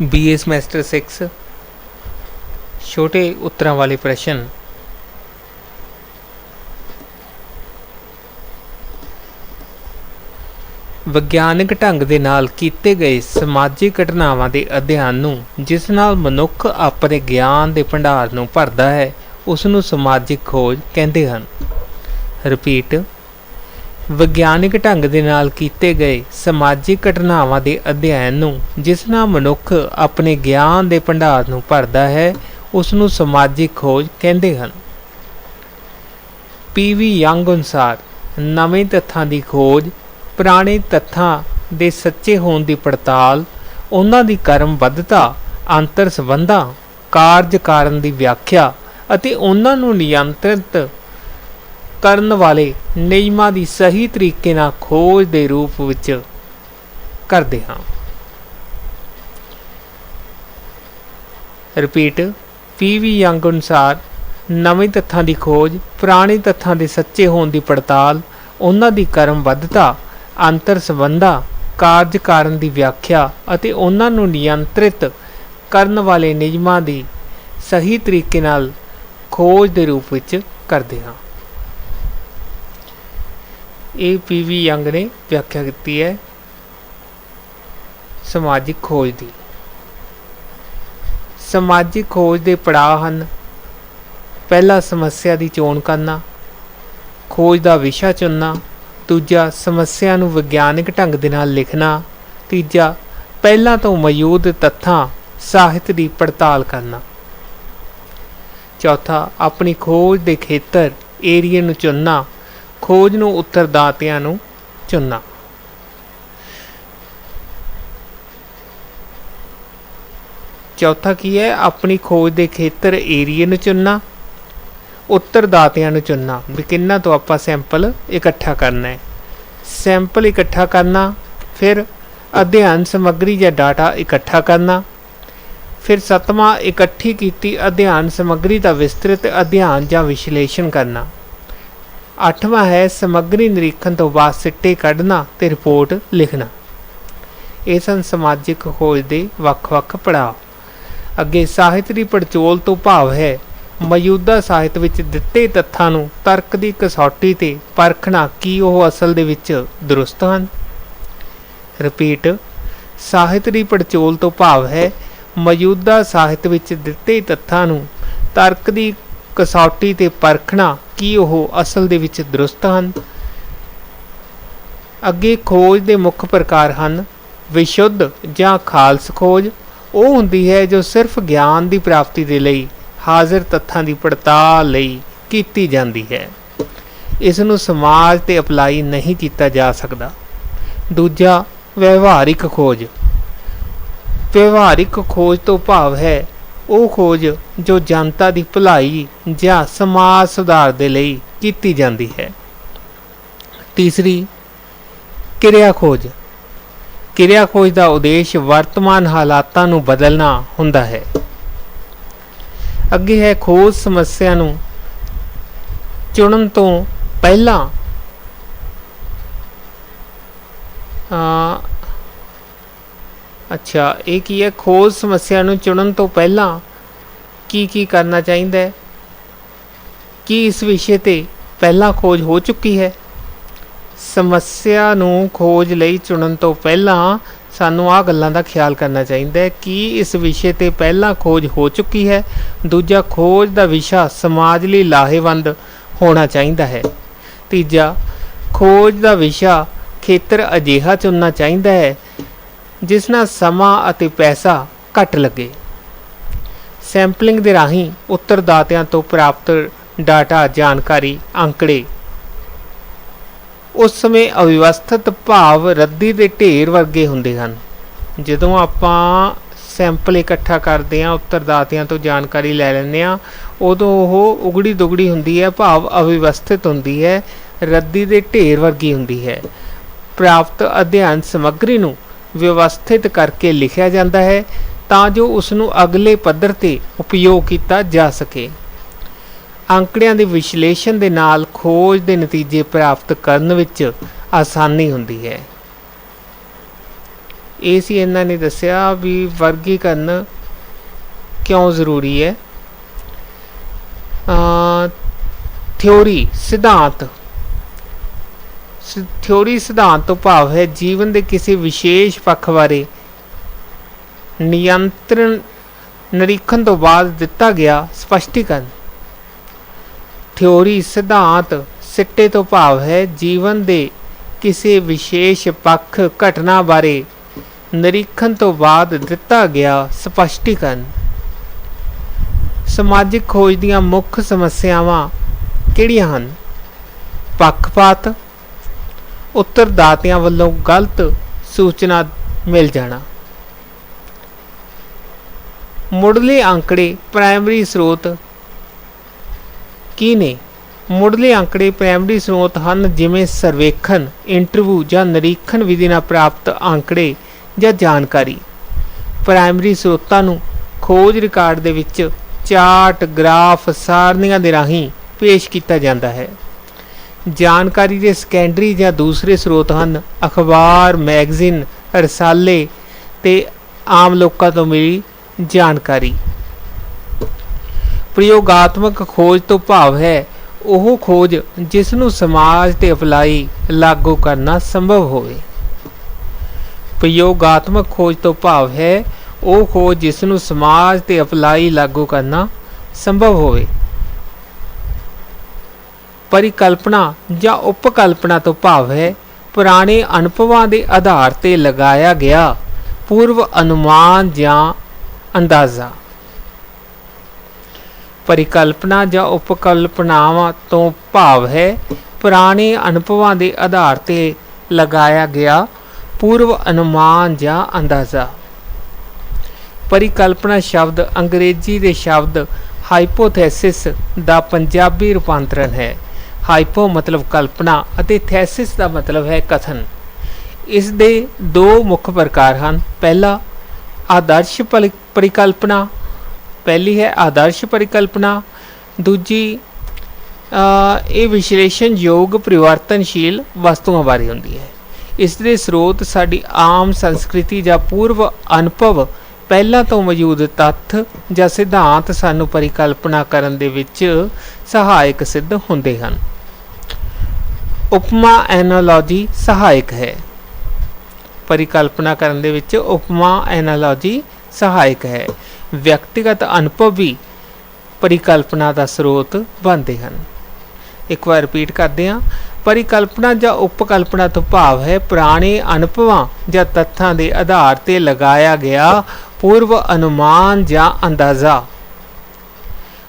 BA semester 6 ਛੋਟੇ ਉੱਤਰਾਂ ਵਾਲੇ ਪ੍ਰਸ਼ਨ ਵਿਗਿਆਨਕ ਢੰਗ ਦੇ ਨਾਲ ਕੀਤੇ ਗਏ ਸਮਾਜਿਕ ਘਟਨਾਵਾਂ ਦੇ ਅਧਿਐਨ ਨੂੰ ਜਿਸ ਨਾਲ ਮਨੁੱਖ ਆਪਣੇ ਗਿਆਨ ਦੇ ਭੰਡਾਰ ਨੂੰ ਭਰਦਾ ਹੈ ਉਸ ਨੂੰ ਸਮਾਜਿਕ ਖੋਜ ਕਹਿੰਦੇ ਹਨ ਰਿਪੀਟ ਵਿਗਿਆਨਕ ਢੰਗ ਦੇ ਨਾਲ ਕੀਤੇ ਗਏ ਸਮਾਜਿਕ ਘਟਨਾਵਾਂ ਦੇ ਅਧਿਐਨ ਨੂੰ, ਜਿਸ ਨਾਲ ਮਨੁੱਖ ਆਪਣੇ ਗਿਆਨ ਦੇ ਭੰਡਾਰ ਨੂੰ ਭਰਦਾ ਹੈ ਉਸ ਨੂੰ ਸਮਾਜਿਕ ਖੋਜ ਕਹਿੰਦੇ ਹਨ। ਪੀਵੀ ਯੰਗ ਅਨੁਸਾਰ, ਨਵੇਂ ਤੱਥਾਂ ਦੀ ਖੋਜ, ਪੁਰਾਣੇ ਤੱਥਾਂ ਦੇ ਸੱਚੇ ਹੋਣ ਦੀ ਪੜਤਾਲ, ਉਹਨਾਂ ਦੀ ਕਰਮਬੱਧਤਾ, ਅੰਤਰ ਸੰਬੰਧਾਂ, ਕਾਰਜ ਕਾਰਨ ਦੀ ਵਿਆਖਿਆ ਅਤੇ ਉਹਨਾਂ ਨੂੰ ਨਿਯੰਤਰਿਤ ਕਰਨ ਵਾਲੇ ਨਿਯਮਾਂ ਦੀ ਸਹੀ ਤਰੀਕੇ ਨਾਲ ਖੋਜ ਦੇ ਰੂਪ ਵਿੱਚ ਕਰਦੇ ਹਾਂ। ਰਿਪੀਟ ਪੀਵੀ ਯੰਗ ਅਨੁਸਾਰ ਨਵੇਂ ਤੱਥਾਂ ਦੀ ਖੋਜ, ਪੁਰਾਣੇ ਤੱਥਾਂ ਦੇ ਸੱਚੇ ਹੋਣ ਦੀ ਪੜਤਾਲ, ਉਹਨਾਂ ਦੀ ਕਰਮਬੱਧਤਾ, ਅੰਤਰ ਸੰਬੰਧਾਂ, ਕਾਰਜ ਕਾਰਨ ਦੀ ਵਿਆਖਿਆ ਅਤੇ ਉਹਨਾਂ ਨੂੰ ਨਿਯੰਤਰਿਤ ਕਰਨ ਵਾਲੇ ਨਿਯਮਾਂ ਦੀ ਸਹੀ ਤਰੀਕੇ ਨਾਲ ਖੋਜ ਦੇ ਰੂਪ ਵਿੱਚ ਕਰਦੇ ਹਾਂ। ਇਹ ਪੀਵੀ ਯੰਗ ਨੇ ਵਿਆਖਿਆ ਕੀਤੀ ਹੈ ਸਮਾਜਿਕ ਖੋਜ ਦੀ। ਸਮਾਜਿਕ ਖੋਜ ਦੇ ਪੜਾਅ ਹਨ। ਪਹਿਲਾ ਸਮੱਸਿਆ ਦੀ ਚੋਣ ਕਰਨਾ, ਖੋਜ ਦਾ ਵਿਸ਼ਾ ਚੁਣਨਾ, ਦੂਜਾ ਸਮੱਸਿਆ ਨੂੰ ਵਿਗਿਆਨਕ ਢੰਗ ਦੇ ਨਾਲ ਲਿਖਣਾ, ਤੀਜਾ ਪਹਿਲਾਂ ਤੋਂ ਮੌਜੂਦ ਤੱਥਾਂ, ਸਾਹਿਤ ਦੀ ਪੜਤਾਲ ਕਰਨਾ। ਚੌਥਾ, ਆਪਣੀ ਖੋਜ ਦੇ ਖੇਤਰ ਏਰੀਆ ਨੂੰ ਚੁਣਨਾ ਖੋਜ ਨੂੰ ਉੱਤਰਦਾਤਿਆਂ ਨੂੰ ਚੁਣਨਾ। ਚੌਥਾ ਕੀ ਹੈ? ਆਪਣੀ ਖੋਜ ਦੇ ਖੇਤਰ ਏਰੀਆ ਨੂੰ ਚੁਣਨਾ ਉੱਤਰਦਾਤਿਆਂ ਨੂੰ ਚੁਣਨਾ। ਵੀ ਕਿੰਨਾ ਤੋਂ ਆਪਾਂ ਸੈਂਪਲ ਇਕੱਠਾ ਕਰਨਾ ਹੈ। ਸੈਂਪਲ ਇਕੱਠਾ ਕਰਨਾ, ਫਿਰ ਅਧਿਐਨ ਸਮੱਗਰੀ ਜਾਂ ਡਾਟਾ ਇਕੱਠਾ ਕਰਨਾ, ਫਿਰ ਸਤਵਾਂ ਇਕੱਠੀ ਕੀਤੀ ਅਧਿਐਨ ਸਮੱਗਰੀ ਦਾ ਵਿਸਤ੍ਰਿਤ ਅਧਿਐਨ ਜਾਂ ਵਿਸ਼ਲੇਸ਼ਣ ਕਰਨਾ। ਅੱਠਵਾਂ ਹੈ, ਸਮੱਗਰੀ ਨਿਰੀਖਣ ਤੋਂ ਬਾਅਦ ਸਿੱਟੇ ਕੱਢਣਾ ਤੇ ਰਿਪੋਰਟ ਲਿਖਣਾ। ਇਹ ਸਨ ਸਮਾਜਿਕ ਖੋਜ ਦੇ ਵੱਖ-ਵੱਖ ਪੜਾਅ। ਅੱਗੇ ਸਾਹਿਤ ਦੀ ਪੜਚੋਲ ਤੋਂ ਭਾਵ ਹੈ, ਮੌਜੂਦਾ ਸਾਹਿਤ ਵਿੱਚ ਦਿੱਤੇ ਤੱਥਾਂ ਨੂੰ ਤਰਕ ਦੀ ਕਸੌਟੀ ਤੇ ਪਰਖਣਾ ਕੀ ਉਹ ਅਸਲ ਦੇ ਵਿੱਚ ਦਰੁਸਤ ਹਨ? ਰਿਪੀਟ ਸਾਹਿਤ ਦੀ ਪੜਚੋਲ ਤੋਂ ਭਾਵ ਹੈ, ਮੌਜੂਦਾ ਸਾਹਿਤ ਵਿੱਚ ਦਿੱਤੇ ਤੱਥਾਂ ਨੂੰ ਤਰਕ ਦੀ ਕਸੌਟੀ ਤੇ ਪਰਖਣਾ ਕੀ ਉਹ ਅਸਲ ਦੇ ਵਿੱਚ ਦਰੁਸਤ ਹਨ? ਅੱਗੇ ਖੋਜ ਦੇ ਮੁੱਖ ਪ੍ਰਕਾਰ ਹਨ ਵਿਸ਼ੁੱਧ ਜਾਂ ਖਾਲਸ ਖੋਜ। ਉਹ ਹੁੰਦੀ ਹੈ ਜੋ ਸਿਰਫ ਗਿਆਨ ਦੀ ਪ੍ਰਾਪਤੀ ਦੇ ਲਈ, ਹਾਜ਼ਰ ਤੱਥਾਂ ਦੀ ਪੜਤਾਲ ਲਈ ਕੀਤੀ ਜਾਂਦੀ ਹੈ। ਇਸ ਨੂੰ ਸਮਾਜ ਤੇ ਅਪਲਾਈ ਨਹੀਂ ਕੀਤਾ ਜਾ ਸਕਦਾ। ਦੂਜਾ, ਵਿਵਹਾਰਿਕ ਖੋਜ। ਵਿਵਹਾਰਿਕ ਖੋਜ ਤੋਂ ਭਾਵ ਹੈ ਉਹ ਖੋਜ ਜੋ ਜਨਤਾ ਦੀ ਭਲਾਈ ਜਾਂ ਸਮਾਜ ਸੁਧਾਰ ਦੇ ਲਈ ਕੀਤੀ ਜਾਂਦੀ ਹੈ। ਤੀਸਰੀ, ਕਿਰਿਆ ਖੋਜ। ਕਿਰਿਆ ਖੋਜ ਦਾ ਉਦੇਸ਼ ਵਰਤਮਾਨ ਹਾਲਾਤਾਂ ਨੂੰ ਬਦਲਣਾ ਹੁੰਦਾ ਹੈ। ਅੱਗੇ ਹੈ ਖੋਜ ਸਮੱਸਿਆ ਨੂੰ ਚੁਣਨ ਤੋਂ ਪਹਿਲਾਂ ਅੱਛਾ, ਇਹ ਕੀ ਹੈ? ਖੋਜ ਸਮੱਸਿਆ ਨੂੰ ਚੁਣਨ ਤੋਂ ਪਹਿਲਾਂ ਕੀ ਕੀ ਕਰਨਾ ਚਾਹੀਦਾ ਹੈ? ਕੀ ਇਸ ਵਿਸ਼ੇ ਤੇ ਪਹਿਲਾਂ ਖੋਜ ਹੋ ਚੁੱਕੀ ਹੈ? ਸਮੱਸਿਆ ਨੂੰ ਖੋਜ ਲਈ ਚੁਣਨ ਤੋਂ ਪਹਿਲਾਂ ਸਾਨੂੰ ਆ ਗੱਲਾਂ ਦਾ ਖਿਆਲ ਕਰਨਾ ਚਾਹੀਦਾ ਹੈ। ਕਿ ਇਸ ਵਿਸ਼ੇ ਤੇ ਪਹਿਲਾਂ ਖੋਜ ਹੋ ਚੁੱਕੀ ਹੈ? ਦੂਜਾ, ਖੋਜ ਦਾ ਵਿਸ਼ਾ ਸਮਾਜ ਲਈ ਲਾਹੇਵੰਦ ਹੋਣਾ ਚਾਹੀਦਾ ਹੈ। ਤੀਜਾ, ਖੋਜ ਦਾ ਵਿਸ਼ਾ ਖੇਤਰ ਅਜਿਹਾ ਚੁਣਨਾ ਚਾਹੀਦਾ ਹੈ ਜਿਸ ਨਾਲ ਸਮਾਂ ਅਤੇ ਪੈਸਾ ਘੱਟ ਲੱਗੇ। ਸੈਂਪਲਿੰਗ ਦੇ ਰਾਹੀਂ ਉੱਤਰਦਾਤਿਆਂ ਤੋਂ ਪ੍ਰਾਪਤ ਡਾਟਾ ਜਾਣਕਾਰੀ, ਅੰਕੜੇ। ਉਸ ਸਮੇਂ ਅਵਿਵਸਥਿਤ ਭਾਵ ਰੱਦੀ ਦੇ ਢੇਰ ਵਰਗੇ ਹੁੰਦੇ ਹਨ। ਜਦੋਂ ਆਪਾਂ ਸੈਂਪਲ ਇਕੱਠਾ ਕਰਦੇ ਹਾਂ, ਉੱਤਰਦਾਤਿਆਂ ਤੋਂ ਜਾਣਕਾਰੀ ਲੈ ਲੈਂਦੇ ਹਾਂ, ਉਦੋਂ ਉਹ ਉਗੜੀ ਦੁਗੜੀ ਹੁੰਦੀ ਹੈ, ਭਾਵ ਅਵਿਵਸਥਿਤ ਹੁੰਦੀ ਹੈ, ਰੱਦੀ ਦੇ ਢੇਰ ਵਰਗੀ ਹੁੰਦੀ ਹੈ। ਪ੍ਰਾਪਤ ਅਧਿਐਨ ਸਮੱਗਰੀ ਨੂੰ ਵਿਵਸਥਿਤ ਕਰਕੇ ਲਿਖਿਆ ਜਾਂਦਾ ਹੈ ਤਾਂ ਜੋ ਉਸ ਨੂੰ ਅਗਲੇ ਪੱਧਰ ਤੇ ਉਪਯੋਗ ਕੀਤਾ ਜਾ ਸਕੇ। ਅੰਕੜਿਆਂ ਦੇ ਵਿਸ਼ਲੇਸ਼ਣ ਦੇ ਨਾਲ ਖੋਜ ਦੇ ਨਤੀਜੇ ਪ੍ਰਾਪਤ ਕਰਨ ਵਿੱਚ ਆਸਾਨੀ ਹੁੰਦੀ ਹੈ। ਇਹ ਸੀ ਇਹਨਾਂ ਨੇ ਦੱਸਿਆ ਵੀ ਵਰਗੀਕਰਨ ਕਿਉਂ ਜ਼ਰੂਰੀ ਹੈ। ਥਿਉਰੀ ਸਿਧਾਂਤ ਥਿਉਰੀ ਸਿਧਾਂਤ ਤੋਂ ਭਾਵ ਹੈ ਜੀਵਨ ਦੇ ਕਿਸੇ ਵਿਸ਼ੇਸ਼ ਪੱਖ ਬਾਰੇ ਨਿਯੰਤਰਣ ਨਿਰੀਖਣ ਤੋਂ ਬਾਅਦ ਦਿੱਤਾ ਗਿਆ ਸਪਸ਼ਟੀਕਰਨ। ਥਿਉਰੀ ਸਿਧਾਂਤ ਸਿੱਟੇ ਤੋਂ ਭਾਵ ਹੈ ਜੀਵਨ ਦੇ ਕਿਸੇ ਵਿਸ਼ੇਸ਼ ਪੱਖ ਘਟਨਾ ਬਾਰੇ ਨਿਰੀਖਣ ਤੋਂ ਬਾਅਦ ਦਿੱਤਾ ਗਿਆ ਸਪਸ਼ਟੀਕਰਨ। ਸਮਾਜਿਕ ਖੋਜ ਦੀਆਂ ਮੁੱਖ ਸਮੱਸਿਆਵਾਂ ਕਿਹੜੀਆਂ ਹਨ? ਪੱਖਪਾਤ ਉੱਤਰਦਾਤਿਆਂ ਵੱਲੋਂ ਗਲਤ ਸੂਚਨਾ ਮਿਲ ਜਾਣਾ। ਮੁੱਢਲੇ ਅੰਕੜੇ ਪ੍ਰਾਇਮਰੀ ਸਰੋਤ ਕੀ ਨੇ? ਮੁੱਢਲੇ ਅੰਕੜੇ ਪ੍ਰਾਇਮਰੀ ਸਰੋਤ ਹਨ ਜਿਵੇਂ ਸਰਵੇਖਣ ਇੰਟਰਵਿਊ ਜਾਂ ਨਿਰੀਖਣ ਵਿਧੀ ਨਾਲ ਪ੍ਰਾਪਤ ਅੰਕੜੇ ਜਾਂ ਜਾਣਕਾਰੀ। ਪ੍ਰਾਇਮਰੀ ਸਰੋਤਾਂ ਨੂੰ ਖੋਜ ਰਿਕਾਰਡ ਦੇ ਵਿੱਚ ਚਾਰਟ, ਗ੍ਰਾਫ ਸਾਰਣੀਆਂ ਦੇ ਰਾਹੀਂ ਪੇਸ਼ ਕੀਤਾ ਜਾਂਦਾ ਹੈ। ਜਾਣਕਾਰੀ ਦੇ ਸੈਕੰਡਰੀ ਜਾਂ ਦੂਸਰੇ ਸਰੋਤ ਹਨ, ਅਖਬਾਰ ਮੈਗਜ਼ੀਨ ਰਸਾਲੇ ਤੇ ਆਮ ਲੋਕਾਂ ਤੋਂ ਮਿਲੀ ਜਾਣਕਾਰੀ। ਪ੍ਰਯੋਗਾਤਮਕ ਖੋਜ ਤੋਂ ਭਾਵ ਹੈ, ਉਹ ਖੋਜ ਜਿਸ ਨੂੰ ਸਮਾਜ ਤੇ ਅਪਲਾਈ ਲਾਗੂ ਕਰਨਾ ਸੰਭਵ ਹੋਵੇ। ਪ੍ਰਯੋਗਾਤਮਕ ਖੋਜ ਤੋਂ ਭਾਵ ਹੈ, ਉਹ ਖੋਜ ਜਿਸ ਨੂੰ ਸਮਾਜ ਤੇ ਅਪਲਾਈ ਲਾਗੂ ਕਰਨਾ ਸੰਭਵ ਹੋਵੇ। ਪਰਿਕਲਪਨਾ ਜਾਂ ਉਪਕਲਪਨਾ ਤੋਂ ਭਾਵ ਹੈ, ਪੁਰਾਣੇ ਅਨੁਭਵਾਂ ਦੇ ਆਧਾਰ ਤੇ ਲਗਾਇਆ ਗਿਆ ਪੂਰਵ ਅਨੁਮਾਨ ਜਾਂ ਅੰਦਾਜ਼ਾ। ਪਰਿਕਲਪਨਾ ਜਾਂ ਉਪਕਲਪਨਾਵਾਂ ਤੋਂ ਭਾਵ ਹੈ, ਪੁਰਾਣੇ ਅਨੁਭਵਾਂ ਦੇ ਆਧਾਰ ਤੇ ਲਗਾਇਆ ਗਿਆ ਪੂਰਵ ਅਨੁਮਾਨ ਜਾਂ ਅੰਦਾਜ਼ਾ। ਪਰਿਕਲਪਨਾ ਸ਼ਬਦ ਅੰਗਰੇਜ਼ੀ ਦੇ ਸ਼ਬਦ ਹਾਈਪੋਥੈਸਿਸ ਦਾ ਪੰਜਾਬੀ ਰੂਪਾਂਤਰਣ ਹੈ। ਹਾਈਪੋ ਮਤਲਬ ਕਲਪਨਾ ਅਤੇ ਥੈਸਿਸ ਦਾ ਮਤਲਬ ਹੈ ਕਥਨ। ਇਸ ਦੇ ਦੋ ਮੁੱਖ ਪ੍ਰਕਾਰ ਹਨ। ਪਹਿਲਾ, ਆਦਰਸ਼ ਪਰਿਕਲਪਨਾ। ਪਹਿਲੀ ਹੈ ਆਦਰਸ਼ ਪਰਿਕਲਪਨਾ। ਦੂਜੀ ਇਹ ਵਿਸ਼ਲੇਸ਼ਣ ਯੋਗ ਪਰਿਵਰਤਨਸ਼ੀਲ ਵਸਤੂਆਂ ਬਾਰੇ ਹੁੰਦੀ ਹੈ। ਇਸ ਦੇ ਸਰੋਤ ਸਾਡੀ ਆਮ ਸੰਸਕ੍ਰਿਤੀ ਜਾਂ ਪੂਰਵ ਅਨੁਭਵ ਪਹਿਲਾਂ ਤੋਂ ਮੌਜੂਦ ਤੱਥ ਜਾਂ ਸਿਧਾਂਤ ਸਾਨੂੰ ਪਰਿਕਲਪਨਾ ਕਰਨ ਦੇ ਵਿੱਚ ਸਹਾਇਕ ਸਿੱਧ ਹੁੰਦੇ ਹਨ। ਉਪਮਾ ਐਨਾਲੋਜੀ ਸਹਾਇਕ ਹੈ। ਪਰਿਕਲਪਨਾ ਕਰਨ ਦੇ ਵਿੱਚ ਉਪਮਾ ਐਨਾਲੋਜੀ ਸਹਾਇਕ ਹੈ। ਵਿਅਕਤੀਗਤ ਅਨੁਭਵ ਵੀ ਪਰਿਕਲਪਨਾ ਦਾ ਸਰੋਤ ਬਣਦੇ ਹਨ। ਇੱਕ ਵਾਰ ਰਿਪੀਟ ਕਰਦੇ ਹਾਂ। ਪਰਿਕਲਪਨਾ ਜਾਂ ਉਪਕਲਪਨਾ ਤੋਂ ਭਾਵ ਹੈ ਪੁਰਾਣੇ ਅਨੁਭਵਾਂ ਜਾਂ ਤੱਥਾਂ ਦੇ ਆਧਾਰ ਤੇ ਲਗਾਇਆ ਗਿਆ ਪੂਰਵ ਅਨੁਮਾਨ ਜਾਂ ਅੰਦਾਜ਼ਾ।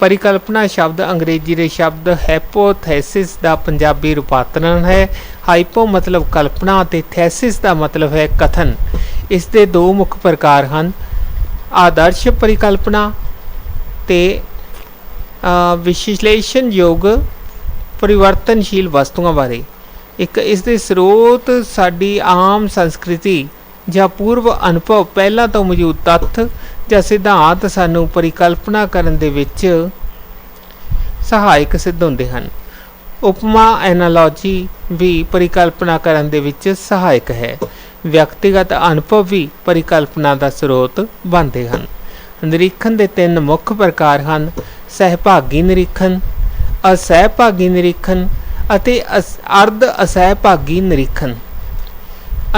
ਪਰਿਕਲਪਨਾ ਸ਼ਬਦ ਅੰਗਰੇਜ਼ੀ ਦੇ ਸ਼ਬਦ ਹਾਈਪੋਥੈਸਿਸ ਦਾ ਪੰਜਾਬੀ ਰੂਪਾਂਤਰਣ ਹੈ। ਹਾਈਪੋ ਮਤਲਬ ਕਲਪਨਾ ਅਤੇ ਥੈਸਿਸ ਦਾ ਮਤਲਬ ਹੈ ਕਥਨ। ਇਸ ਦੇ ਦੋ ਮੁੱਖ ਪ੍ਰਕਾਰ ਹਨ। ਆਦਰਸ਼ ਪਰਿਕਲਪਨਾ ਤੇ ਵਿਸ਼ਲੇਸ਼ਣਯੋਗ ਪਰਿਵਰਤਨਸ਼ੀਲ ਵਸਤੂਆਂ ਬਾਰੇ। ਇੱਕ ਇਸ ਦੇ ਸਰੋਤ ਸਾਡੀ ਆਮ ਸੰਸਕ੍ਰਿਤੀ ਜਾਂ ਪੂਰਵ ਅਨੁਭਵ ਪਹਿਲਾਂ ਤੋਂ ਮੌਜੂਦ ਤੱਥ ਜਾਂ ਸਿਧਾਂਤ ਸਾਨੂੰ ਪਰਿਕਲਪਨਾ ਕਰਨ ਦੇ ਵਿੱਚ ਸਹਾਇਕ ਸਿੱਧ ਹੁੰਦੇ ਹਨ। ਉਪਮਾ ਐਨਾਲੋਜੀ ਵੀ ਪਰਿਕਲਪਨਾ ਕਰਨ ਦੇ ਵਿੱਚ ਸਹਾਇਕ ਹੈ। ਵਿਅਕਤੀਗਤ ਅਨੁਭਵ ਵੀ ਪਰਿਕਲਪਨਾ ਦਾ ਸਰੋਤ ਬਣਦੇ ਹਨ। ਨਿਰੀਖਣ ਦੇ ਤਿੰਨ ਮੁੱਖ ਪ੍ਰਕਾਰ ਹਨ, ਸਹਿਭਾਗੀ ਨਿਰੀਖਣ, ਅਸਹਿਭਾਗੀ ਨਿਰੀਖਣ ਅਤੇ ਅਰਧ ਅਸਹਿਭਾਗੀ ਨਿਰੀਖਣ।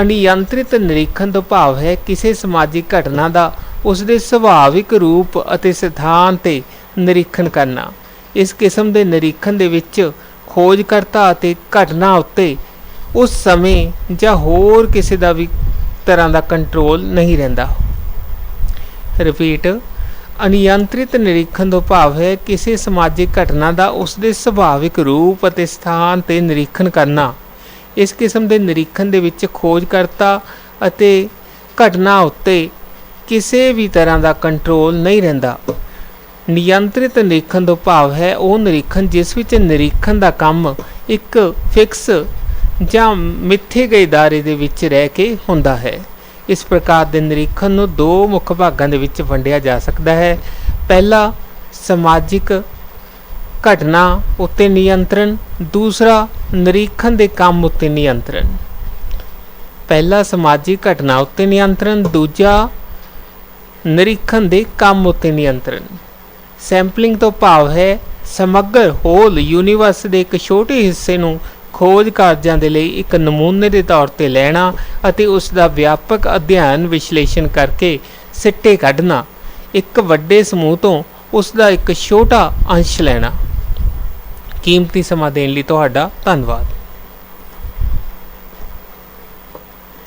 ਅਨਿਯੰਤਰਿਤ ਨਿਰੀਖਣ ਤੋਂ ਭਾਵ ਹੈ ਕਿਸੇ ਸਮਾਜਿਕ ਘਟਨਾ ਦਾ ਉਸ ਦੇ ਸੁਭਾਵਿਕ ਰੂਪ ਅਤੇ ਸਥਾਨ ਤੇ ਨਿਰੀਖਣ ਕਰਨਾ। ਇਸ ਕਿਸਮ ਦੇ ਨਿਰੀਖਣ ਦੇ ਵਿੱਚ ਖੋਜਕਰਤਾ ਅਤੇ ਘਟਨਾ ਉੱਤੇ ਉਸ ਸਮੇਂ ਜਾਂ ਹੋਰ ਕਿਸੇ ਦਾ ਵੀ ਤਰ੍ਹਾਂ ਦਾ ਕੰਟਰੋਲ ਨਹੀਂ ਰਹਿੰਦਾ। ਰਿਪੀਟ ਅਨਿਯੰਤਰਿਤ ਨਿਰੀਖਣ ਤੋਂ ਭਾਵ ਹੈ ਕਿਸੇ ਸਮਾਜਿਕ ਘਟਨਾ ਦਾ ਉਸ ਦੇ ਸੁਭਾਵਿਕ ਰੂਪ ਅਤੇ ਸਥਾਨ ਤੇ ਨਿਰੀਖਣ ਕਰਨਾ। ਇਸ ਕਿਸਮ ਦੇ ਨਿਰੀਖਣ ਦੇ ਵਿੱਚ ਖੋਜਕਰਤਾ ਅਤੇ ਘਟਨਾ ਉੱਤੇ ਕਿਸੇ ਵੀ ਤਰ੍ਹਾਂ ਦਾ ਕੰਟਰੋਲ ਨਹੀਂ ਰਹਿੰਦਾ। ਨਿਯੰਤਰਿਤ ਨਿਰੀਖਣ ਤੋਂ ਭਾਵ ਹੈ ਉਹ ਨਿਰੀਖਣ ਜਿਸ ਵਿੱਚ ਨਿਰੀਖਣ ਦਾ ਕੰਮ ਇੱਕ ਫਿਕਸ ਜਾਂ ਮਿੱਥੇ ਗਏ ਦਾਇਰੇ ਦੇ ਵਿੱਚ ਰਹਿ ਕੇ ਹੁੰਦਾ ਹੈ। ਇਸ ਪ੍ਰਕਾਰ ਦੇ ਨਿਰੀਖਣ ਨੂੰ ਦੋ ਮੁੱਖ ਭਾਗਾਂ ਦੇ ਵਿੱਚ ਵੰਡਿਆ ਜਾ ਸਕਦਾ ਹੈ। ਪਹਿਲਾ, ਸਮਾਜਿਕ ਘਟਨਾ ਉੱਤੇ ਨਿਯੰਤਰਣ। ਦੂਸਰਾ, ਨਿਰੀਖਣ ਦੇ ਕੰਮ ਉੱਤੇ ਨਿਯੰਤਰਣ। ਪਹਿਲਾ, ਸਮਾਜਿਕ ਘਟਨਾ ਉੱਤੇ ਨਿਯੰਤਰਣ। ਦੂਜਾ ਨਿਰੀਖਣ ਦੇ ਕੰਮ ਉੱਤੇ ਨਿਯੰਤਰਣ। ਸੈਂਪਲਿੰਗ ਤੋਂ ਭਾਵ ਹੈ, ਸਮੱਗਰ ਹੋਲ ਯੂਨੀਵਰਸ ਦੇ ਇੱਕ ਛੋਟੇ ਹਿੱਸੇ ਨੂੰ ਖੋਜ ਕਾਰਜਾਂ ਦੇ ਲਈ ਇੱਕ ਨਮੂਨੇ ਦੇ ਤੌਰ ਤੇ ਲੈਣਾ ਅਤੇ ਉਸ ਦਾ ਵਿਆਪਕ ਅਧਿਐਨ ਵਿਸ਼ਲੇਸ਼ਣ ਕਰਕੇ ਸਿੱਟੇ ਕੱਢਣਾ, ਇੱਕ ਵੱਡੇ ਸਮੂਹ ਤੋਂ ਉਸ ਦਾ ਇੱਕ ਛੋਟਾ ਅੰਸ਼ ਲੈਣਾ। ਕੀਮਤੀ ਸਮਾਂ ਦੇਣ ਲਈ ਤੁਹਾਡਾ ਧੰਨਵਾਦ।